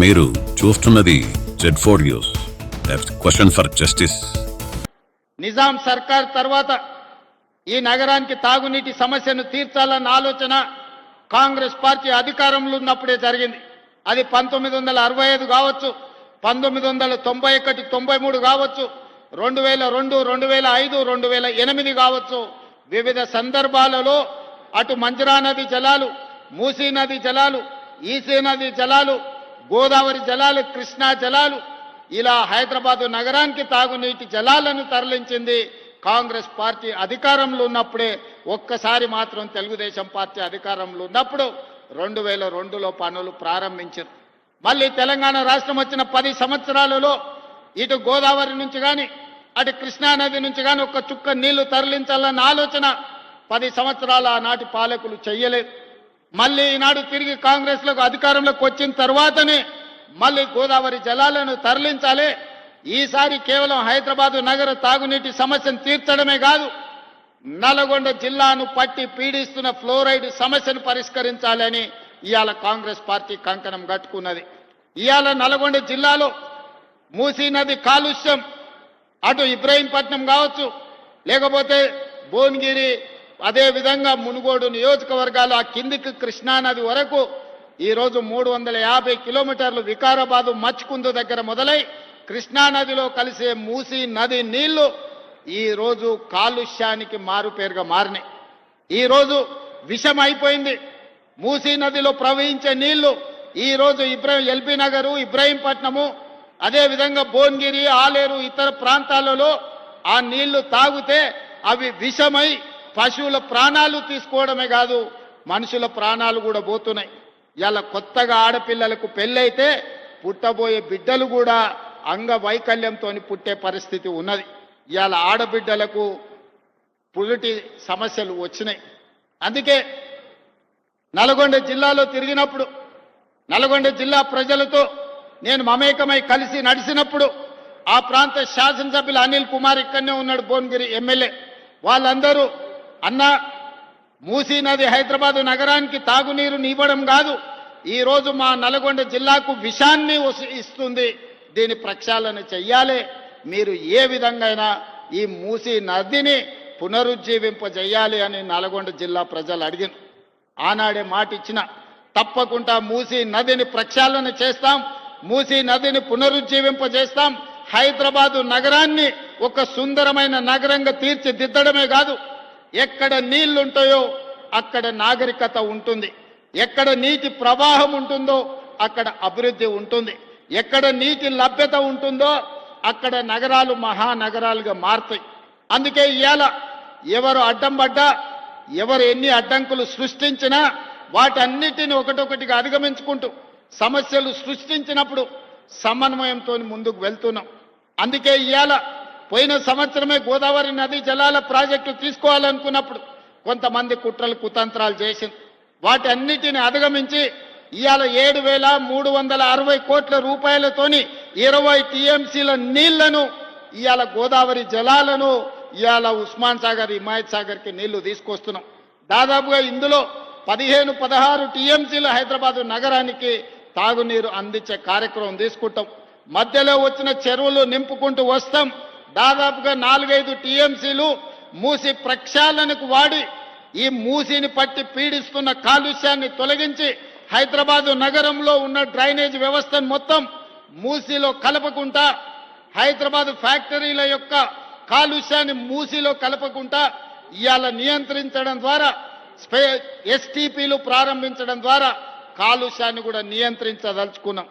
మీరు చూస్తున్నది Z four news question for justice Nizam సర్కార్ తర్వాత ఈ నగరానికి తాగునీటి సమస్యను తీర్చాలన్న ఆలోచన కాంగ్రెస్ పార్టీ అధికారంలో ఉన్నప్పుడే జరిగింది. అది పంతొమ్మిది వందల అరవై ఐదు కావచ్చు పంతొమ్మిది వందల తొంభై ఒకటి తొంభై మూడు కావచ్చు రెండు వేల రెండు రెండు వేల ఐదు రెండు వేల ఎనిమిది కావచ్చు. వివిధ సందర్భాలలో అటు మంజరా నది జలాలు మూసీ నది జలాలు ఈసీ నది జలాలు గోదావరి జలాలు కృష్ణా జలాలు ఇలా హైదరాబాదు నగరానికి తాగునీటి జలాలను తరలించింది కాంగ్రెస్ పార్టీ అధికారంలో ఉన్నప్పుడే. ఒక్కసారి మాత్రం తెలుగుదేశం పార్టీ అధికారంలో ఉన్నప్పుడు రెండు వేల రెండులో పనులు ప్రారంభించారు. మళ్ళీ తెలంగాణ రాష్ట్రం వచ్చిన పది సంవత్సరాలలో ఇటు గోదావరి నుంచి కానీ అటు కృష్ణా నది నుంచి కానీ ఒక్క చుక్క నీళ్ళు తరలించాలన్న ఆలోచన పది సంవత్సరాల నాటి పాలకులు చెయ్యలేదు మళ్ళీ ఈనాడు తిరిగి కాంగ్రెస్లకు అధికారంలోకి వచ్చిన తర్వాతనే మళ్ళీ గోదావరి జలాలను తరలించాలి. ఈసారి కేవలం హైదరాబాదు నగర తాగునీటి సమస్యను తీర్చడమే కాదు నల్గొండ జిల్లాను పట్టి పీడిస్తున్న ఫ్లోరైడ్ సమస్యను పరిష్కరించాలని ఇవాళ కాంగ్రెస్ పార్టీ కంకణం కట్టుకున్నది. ఇవాళ నల్గొండ జిల్లాలో మూసీ నది కాలుష్యం అటు ఇబ్రహీంపట్నం కావచ్చు లేకపోతే భువనగిరి అదే విధంగా మునుగోడు నియోజకవర్గాలు ఆ కిందికి కృష్ణానది వరకు ఈరోజు మూడు వందల యాభై కిలోమీటర్లు వికారాబాదు మచ్కుందు దగ్గర మొదలై కృష్ణానదిలో కలిసే మూసీ నది నీళ్ళు ఈరోజు కాలుష్యానికి మారుపేరుగా మారినాయి. ఈరోజు విషం అయిపోయింది మూసీ నదిలో ప్రవహించే నీళ్ళు ఈరోజు ఇబ్రాహిం ఎల్బీ నగరు ఇబ్రాహీంపట్నము అదేవిధంగా భువనగిరి ఆలేరు ఇతర ప్రాంతాలలో ఆ నీళ్ళు తాగితే అవి విషమై పశువుల ప్రాణాలు తీసుకోవడమే కాదు మనుషుల ప్రాణాలు కూడా పోతున్నాయి. ఇలా కొత్తగా ఆడపిల్లలకు పెళ్ళైతే పుట్టబోయే బిడ్డలు కూడా అంగవైకల్యంతో పుట్టే పరిస్థితి ఉన్నది. ఇవాళ ఆడబిడ్డలకు పులిటి సమస్యలు వచ్చినాయి. అందుకే నల్గొండ జిల్లాలో తిరిగినప్పుడు నల్గొండ జిల్లా ప్రజలతో నేను మమేకమై కలిసి నడిచినప్పుడు ఆ ప్రాంత శాసనసభ్యులు అనిల్ కుమార్ ఇక్కడనే ఉన్నాడు భువనగిరి ఎమ్మెల్యే. వాళ్ళందరూ అన్న మూసీ నది హైదరాబాదు నగరానికి తాగునీరు ఇవ్వడం కాదు. ఈరోజు మా నల్గొండ జిల్లాకు విషాన్ని ఇస్తుంది. దీని ప్రక్షాళన చెయ్యాలి. మీరు ఏ విధంగా ఈ మూసీ నదిని పునరుజ్జీవింపజేయాలి అని నల్గొండ జిల్లా ప్రజలు అడిగిన ఆనాడే మాట ఇచ్చిన తప్పకుండా మూసీ నదిని ప్రక్షాళన చేస్తాం. మూసీ నదిని పునరుజ్జీవింపజేస్తాం. హైదరాబాదు నగరాన్ని ఒక సుందరమైన నగరంగా తీర్చిదిద్దడమే కాదు. ఎక్కడ నీళ్ళుంటాయో అక్కడ నాగరికత ఉంటుంది. ఎక్కడ నీటి ప్రవాహం ఉంటుందో అక్కడ అభివృద్ధి ఉంటుంది. ఎక్కడ నీటి లభ్యత ఉంటుందో అక్కడ నగరాలు మహానగరాలుగా మారుతాయి. అందుకే ఇవాళ ఎవరు అడ్డం పడ్డా ఎవరు ఎన్ని అడ్డంకులు సృష్టించినా వాటన్నిటిని ఒకటొకటిగా అధిగమించుకుంటూ సమస్యలు సృష్టించినప్పుడు సమన్వయంతో ముందుకు వెళ్తున్నాం. అందుకే ఇవాళ పోయిన సంవత్సరమే గోదావరి నది జలాల ప్రాజెక్టు తీసుకోవాలనుకున్నప్పుడు కొంతమంది కుట్రలు కుతంత్రాలు చేసింది. వాటన్నిటిని అధిగమించి ఇవాళ ఏడు వేల మూడు వందల అరవై కోట్ల రూపాయలతోని ఇరవై టీఎంసీల నీళ్ళను ఇవాళ గోదావరి జలాలను ఇవాళ ఉస్మాన్ సాగర్ హిమాయత్ సాగర్కి నీళ్ళు తీసుకొస్తున్నాం. దాదాపుగా ఇందులో పదిహేను పదహారు టీఎంసీల హైదరాబాదు నగరానికి తాగునీరు అందించే కార్యక్రమం తీసుకుంటాం. మధ్యలో వచ్చిన చెరువులు నింపుకుంటూ వస్తాం. దాదాపుగా నాలుగైదు టీఎంసీలు మూసి ప్రక్షాళనకు వాడి ఈ మూసిని పట్టి పీడిస్తున్న కాలుష్యాన్ని తొలగించి హైదరాబాదు నగరంలో ఉన్న డ్రైనేజ్ వ్యవస్థను మొత్తం మూసిలో కలపకుండా హైదరాబాద్ ఫ్యాక్టరీల యొక్క కాలుష్యాన్ని మూసిలో కలపకుండా ఇవాళ నియంత్రించడం ద్వారా స్పే ఎస్టీపీలు ప్రారంభించడం ద్వారా కాలుష్యాన్ని కూడా నియంత్రించదలుచుకున్నాం.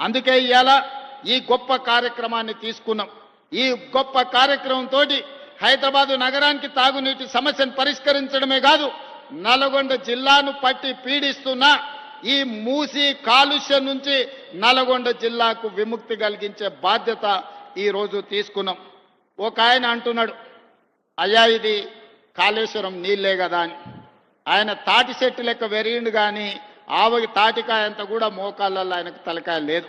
అందుకే ఇవాళ ఈ గొప్ప కార్యక్రమాన్ని తీసుకున్నాం. ఈ గొప్ప కార్యక్రమంతో హైదరాబాదు నగరానికి తాగునీటి సమస్యను పరిష్కరించడమే కాదు నల్గొండ జిల్లాను పట్టి పీడిస్తున్న ఈ మూసి కాలుష్యం నుంచి నల్గొండ జిల్లాకు విముక్తి కలిగించే బాధ్యత ఈరోజు తీసుకున్నాం. ఒక ఆయన అంటున్నాడు అయ్యా ఇది కాళేశ్వరం నీళ్ళే కదా అని. ఆయన తాటి చెట్టు లెక్క వెరిగిండు కానీ ఆవకి తాటికాయంత కూడా మోకాళ్ళల్లో ఆయనకు తలకాయ లేదు.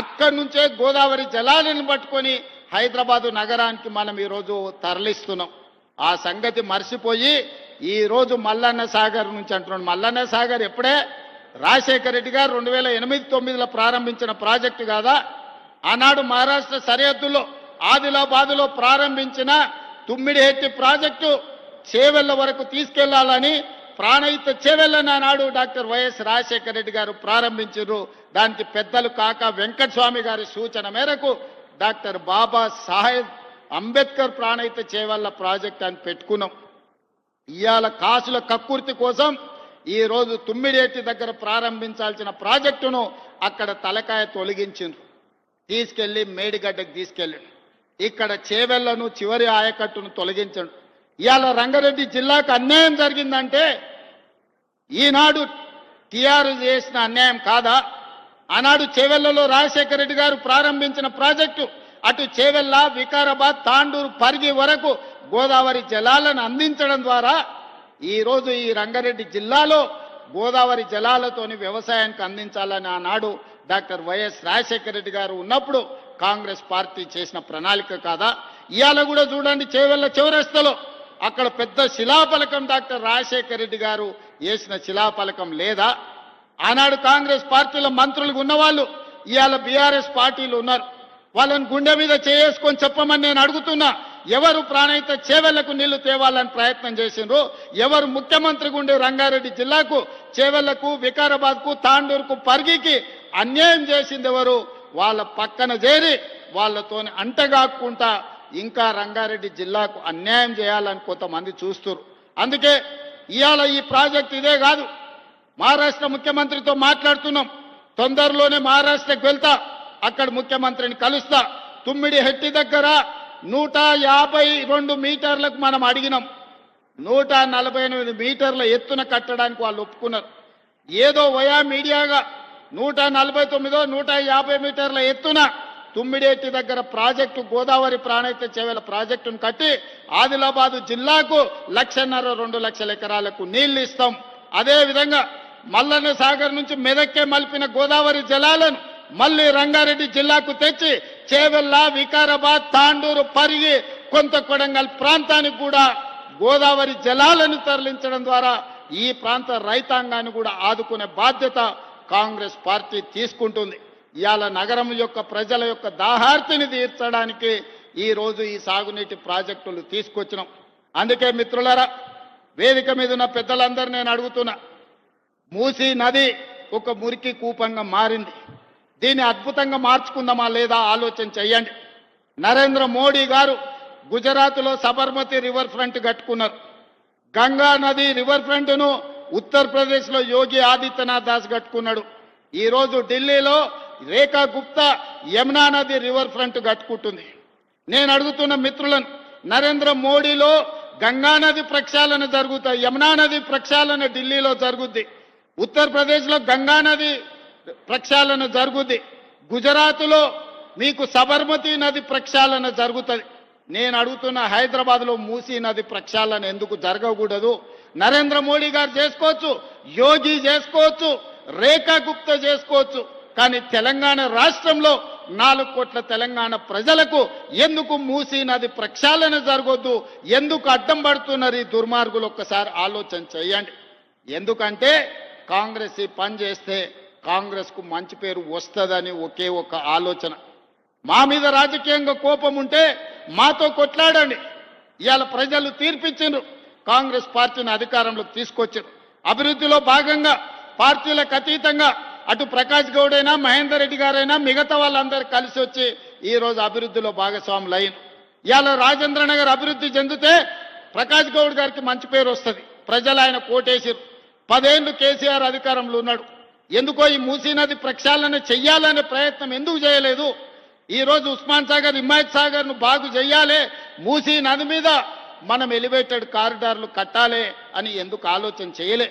అక్కడి నుంచే గోదావరి జలాలను పట్టుకొని హైదరాబాదు నగరానికి మనం ఈరోజు తరలిస్తున్నాం. ఆ సంగతి మర్చిపోయి ఈరోజు మల్లన్న సాగర్ నుంచి అంటున్నాడు. మల్లన్న సాగర్ ఎప్పుడే? రాజశేఖర రెడ్డి గారు రెండు వేల ఎనిమిది తొమ్మిదిలో ప్రారంభించిన ప్రాజెక్టు కాదా? ఆనాడు మహారాష్ట్ర సరిహద్దులో ఆదిలాబాదులో ప్రారంభించిన తుమ్మిడిహెట్టి ప్రాజెక్టు చేవెళ్ళ వరకు తీసుకెళ్ళాలని ప్రాణహిత చేవెళ్ళని ఆనాడు డాక్టర్ వైఎస్ రాజశేఖర రెడ్డి గారు ప్రారంభించారు. దానికి పెద్దలు కాక వెంకటస్వామి గారి సూచన మేరకు డాక్టర్ బాబా సాహెబ్ అంబేద్కర్ ప్రాణహిత చేవెళ్ళ ప్రాజెక్ట్ అని పెట్టుకున్నాం. ఇవాళ కాసుల కక్కుర్తి కోసం ఈరోజు తుమ్మిడేటి దగ్గర ప్రారంభించాల్సిన ప్రాజెక్టును అక్కడ తలకాయ తొలగించిండ్రు. తీసుకెళ్ళి మేడిగడ్డకు తీసుకెళ్ళి ఇక్కడ చేవెళ్ళను చివరి ఆయకట్టును తొలగించండు ఇవాళ రంగారెడ్డి జిల్లాకు అన్యాయం జరిగిందంటే ఈనాడు టీఆర్ చేసిన అన్యాయం కాదా? ఆనాడు చేవెళ్ళలో రాజశేఖర రెడ్డి గారు ప్రారంభించిన ప్రాజెక్టు అటు చేవెళ్ళ వికారాబాద్ తాండూరు పరిగి వరకు గోదావరి జలాలను అందించడం ద్వారా ఈరోజు ఈ రంగారెడ్డి జిల్లాలో గోదావరి జలాలతోని వ్యవసాయానికి అందించాలని ఆనాడు డాక్టర్ వైఎస్ రాజశేఖర రెడ్డి గారు ఉన్నప్పుడు కాంగ్రెస్ పార్టీ చేసిన ప్రణాళిక కాదా? ఇవాళ కూడా చూడండి చేవెళ్ళ చౌరస్తలో అక్కడ పెద్ద శిలాఫలకం డాక్టర్ రాజశేఖర రెడ్డి గారు వేసిన శిలాఫలకం లేదా? ఆనాడు కాంగ్రెస్ పార్టీలో మంత్రులుగా ఉన్నవాళ్ళు ఇవాళ బీఆర్ఎస్ పార్టీలు ఉన్నారు. వాళ్ళని గుండె మీద చేసుకొని చెప్పమని నేను అడుగుతున్నా. ఎవరు ప్రాణహిత చేవెళ్ళకు నీళ్ళు తేవాలని ప్రయత్నం చేసిండ్రు? ఎవరు ముఖ్యమంత్రి గుండె రంగారెడ్డి జిల్లాకు చేవెళ్ళకు వికారాబాద్కు తాండూరుకు పరిగికి అన్యాయం చేసింది ఎవరు? వాళ్ళ పక్కన చేరి వాళ్ళతో అంటగాక్కుంటా ఇంకా రంగారెడ్డి జిల్లాకు అన్యాయం చేయాలని కొంతమంది చూస్తున్నారు అందుకే ఇవాళ ఈ ప్రాజెక్ట్ ఇదే కాదు. మహారాష్ట్ర ముఖ్యమంత్రితో మాట్లాడుతున్నాం. తొందరలోనే మహారాష్ట్రకు వెళ్తా. అక్కడ ముఖ్యమంత్రిని కలుస్తా. తుమ్మిడి హెట్టి దగ్గర నూట యాభై రెండు మీటర్లకు మనం అడిగినాం. నూట నలభై ఎనిమిది మీటర్ల ఎత్తున కట్టడానికి వాళ్ళు ఒప్పుకున్నారు. ఏదో వయా మీడియాగా నూట నలభై తొమ్మిదో నూట యాభై మీటర్ల ఎత్తున తుమ్మిడేటి దగ్గర ప్రాజెక్టు గోదావరి ప్రాణైత చేవెల ప్రాజెక్టును కట్టి ఆదిలాబాదు జిల్లాకు లక్షన్నర రెండు లక్షల ఎకరాలకు నీళ్ళు ఇస్తాం. అదేవిధంగా మల్లన్న సాగర్ నుంచి మెదక్కే మలిపిన గోదావరి జలాలను మళ్ళీ రంగారెడ్డి జిల్లాకు తెచ్చి చేవెళ్ళ వికారాబాద్ తాండూరు పరిగి కొంత కొడంగల్ ప్రాంతానికి కూడా గోదావరి జలాలను తరలించడం ద్వారా ఈ ప్రాంత రైతాంగాన్ని కూడా ఆదుకునే బాధ్యత కాంగ్రెస్ పార్టీ తీసుకుంటుంది. ఇవాళ నగరం యొక్క ప్రజల యొక్క దాహార్తిని తీర్చడానికి ఈ రోజు ఈ సాగునీటి ప్రాజెక్టులు తీసుకొచ్చినాం. అందుకే మిత్రులరా వేదిక మీద ఉన్న పెద్దలందరూ నేను అడుగుతున్నా మూసీ నది ఒక మురికి కూపంగా మారింది. దీన్ని అద్భుతంగా మార్చుకుందామా లేదా ఆలోచన చేయండి. నరేంద్ర మోడీ గారు గుజరాత్లో సబర్మతి రివర్ ఫ్రంట్ కట్టుకున్నారు. గంగా నది రివర్ ఫ్రంట్ను ఉత్తరప్రదేశ్లో యోగి ఆదిత్యనాథ్ దాస్ కట్టుకున్నాడు. ఈరోజు ఢిల్లీలో రేఖా గుప్తా యమునా నది రివర్ ఫ్రంట్ కట్టుకుంటుంది. నేను అడుగుతున్న మిత్రులను నరేంద్ర మోడీలో గంగా నది ప్రక్షాళన జరుగుతాయి యమునా నది ప్రక్షాళన ఢిల్లీలో జరుగుద్ది ఉత్తరప్రదేశ్లో గంగా నది ప్రక్షాళన జరుగుద్ది గుజరాత్లో మీకు సబర్మతి నది ప్రక్షాళన జరుగుతుంది. నేను అడుగుతున్న హైదరాబాద్లో మూసీ నది ప్రక్షాళన ఎందుకు జరగకూడదు? నరేంద్ర మోడీ గారు చేసుకోవచ్చు యోగి చేసుకోవచ్చు రేఖా గుప్తా చేసుకోవచ్చు. కానీ తెలంగాణ రాష్ట్రంలో నాలుగు కోట్ల తెలంగాణ ప్రజలకు ఎందుకు మూసి నది ప్రక్షాళన జరగొద్దు? ఎందుకు అడ్డం పడుతున్నారు ఈ దుర్మార్గులు? ఒక్కసారి ఆలోచన చేయండి. ఎందుకంటే కాంగ్రెస్ ఈ పని చేస్తే కాంగ్రెస్కు మంచి పేరు వస్తుందని ఒకే ఒక ఆలోచన. మా మీద రాజకీయంగా కోపం ఉంటే మాతో కొట్లాడండి. ఇవాళ ప్రజలు తీర్పిచ్చిండ్రు. కాంగ్రెస్ పార్టీని అధికారంలోకి తీసుకొచ్చారు అభివృద్ధిలో భాగంగా పార్టీలకు అతీతంగా అటు ప్రకాష్ గౌడ్ అయినా మహేందర్ రెడ్డి గారైనా మిగతా వాళ్ళందరూ కలిసి వచ్చి ఈ రోజు అభివృద్ధిలో భాగస్వాములు అయిన ఇవాళ రాజేంద్ర నగర్ అభివృద్ధి చెందితే ప్రకాష్ గౌడ్ గారికి మంచి పేరు వస్తుంది. ప్రజలు ఆయన కోటేశ్వరు పదేళ్ళు కేసీఆర్ అధికారంలో ఉన్నాడు. ఎందుకో ఈ మూసీ నది ప్రక్షాళన చెయ్యాలనే ప్రయత్నం ఎందుకు చేయలేదు? ఈరోజు ఉస్మాన్ సాగర్ హిమాయత్ సాగర్ను బాగు చేయాలి మూసీ నది మీద మనం ఎలివేటెడ్ కారిడార్లు కట్టాలి అని ఎందుకు ఆలోచన చేయలే?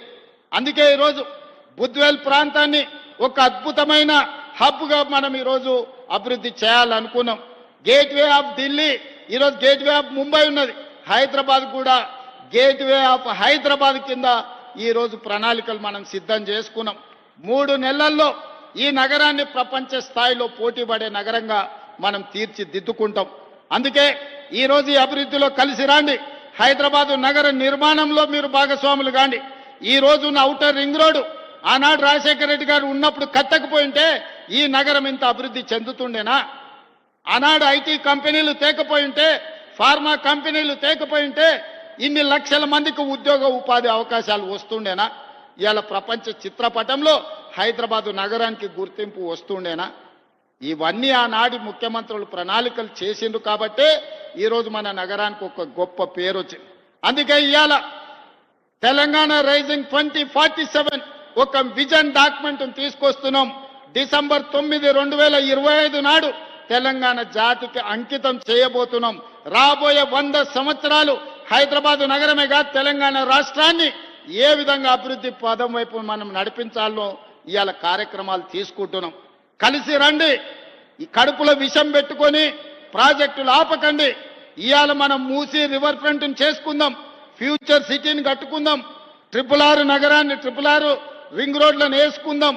అందుకే ఈరోజు బుద్వేల్ ప్రాంతాన్ని ఒక అద్భుతమైన హబ్గా మనం ఈరోజు అభివృద్ధి చేయాలనుకున్నాం. గేట్వే ఆఫ్ ఢిల్లీ ఈరోజు గేట్వే ఆఫ్ ముంబై ఉన్నది. హైదరాబాద్ కూడా గేట్వే ఆఫ్ హైదరాబాద్ కింద ఈరోజు ప్రణాళికలు మనం సిద్ధం చేసుకున్నాం. మూడు నెలల్లో ఈ నగరాన్ని ప్రపంచ స్థాయిలో పోటీ పడే నగరంగా మనం తీర్చిదిద్దుకుంటాం. అందుకే ఈరోజు ఈ అభివృద్ధిలో కలిసి రాండి. హైదరాబాద్ నగర నిర్మాణంలో మీరు భాగస్వాములు కాండి. ఈ రోజున్న ఔటర్ రింగ్ రోడ్డు ఆనాడు రాజశేఖర రెడ్డి గారు ఉన్నప్పుడు కట్టకపోయింటే ఈ నగరం ఇంత అభివృద్ధి చెందుతుండేనా? ఆనాడు ఐటీ కంపెనీలు తేకపోయింటే ఫార్మా కంపెనీలు తేకపోయింటే ఇన్ని లక్షల మందికి ఉద్యోగ ఉపాధి అవకాశాలు వస్తుండేనా? ఇవాళ ప్రపంచ చిత్రపటంలో హైదరాబాదు నగరానికి గుర్తింపు వస్తుండేనా? ఇవన్నీ ఆనాటి ముఖ్యమంత్రులు ప్రణాళికలు చేసిండ్రు కాబట్టే ఈరోజు మన నగరానికి ఒక గొప్ప పేరు వచ్చింది అందుకే ఇవాళ Telangana rising twenty forty seven ఒక విజన్ డాక్యుమెంట్ తీసుకొస్తున్నాం. డిసెంబర్ తొమ్మిది రెండు వేల ఇరవై ఐదు నాడు తెలంగాణ జాతికి అంకితం చేయబోతున్నాం. రాబోయే వంద సంవత్సరాలు హైదరాబాద్ నగరమే కాదు తెలంగాణ రాష్ట్రాన్ని ఏ విధంగా అభివృద్ధి పదం వైపు మనం నడిపించాలో ఇవాళ కార్యక్రమాలు తీసుకుంటున్నాం. కలిసి రండి ఈ కడుపులో విషం పెట్టుకొని ప్రాజెక్టులు ఆపకండి. ఇవాళ మనం మూసి రివర్ ఫ్రంట్ చేసుకుందాం. ఫ్యూచర్ సిటీని కట్టుకుందాం. ట్రిపుల్ ఆరు నగరాన్ని ట్రిపుల్ ఆరు రింగ్ రోడ్లను వేసుకుందాం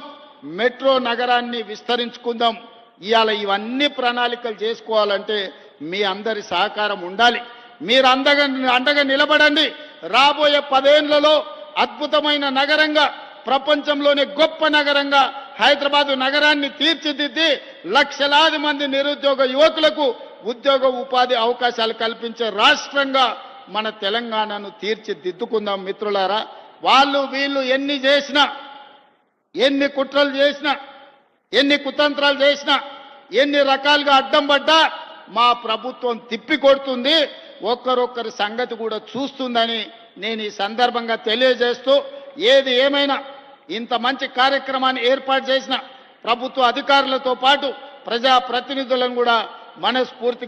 మెట్రో నగరాన్ని విస్తరించుకుందాం. ఇవాళ ఇవన్నీ ప్రణాళికలు చేసుకోవాలంటే మీ అందరి సహకారం ఉండాలి. మీరు అందగా అండగా నిలబడండి. రాబోయే పదేళ్ళలో అద్భుతమైన నగరంగా ప్రపంచంలోనే గొప్ప నగరంగా హైదరాబాదు నగరాన్ని తీర్చిదిద్ది లక్షలాది మంది నిరుద్యోగ యువకులకు ఉద్యోగ ఉపాధి అవకాశాలు కల్పించే రాష్ట్రంగా మన తెలంగాణను తీర్చిదిద్దుకుందాం మిత్రులారా. వాళ్ళు వీళ్ళు ఎన్ని చేసినా ఎన్ని కుట్రలు చేసినా ఎన్ని కుతంత్రాలు చేసినా ఎన్ని రకాలుగా అడ్డం పడ్డా మా ప్రభుత్వం తిప్పి కొడుతుంది. ఒక్కరొక్కరి సంగతి కూడా చూస్తుందని నేను ఈ సందర్భంగా తెలియజేస్తూ ఏది ఏమైనా ఇంత మంచి కార్యక్రమాన్ని ఏర్పాటు చేసిన ప్రభుత్వ అధికారులతో పాటు ప్రజా ప్రతినిధులను కూడా మనస్ఫూర్తిగా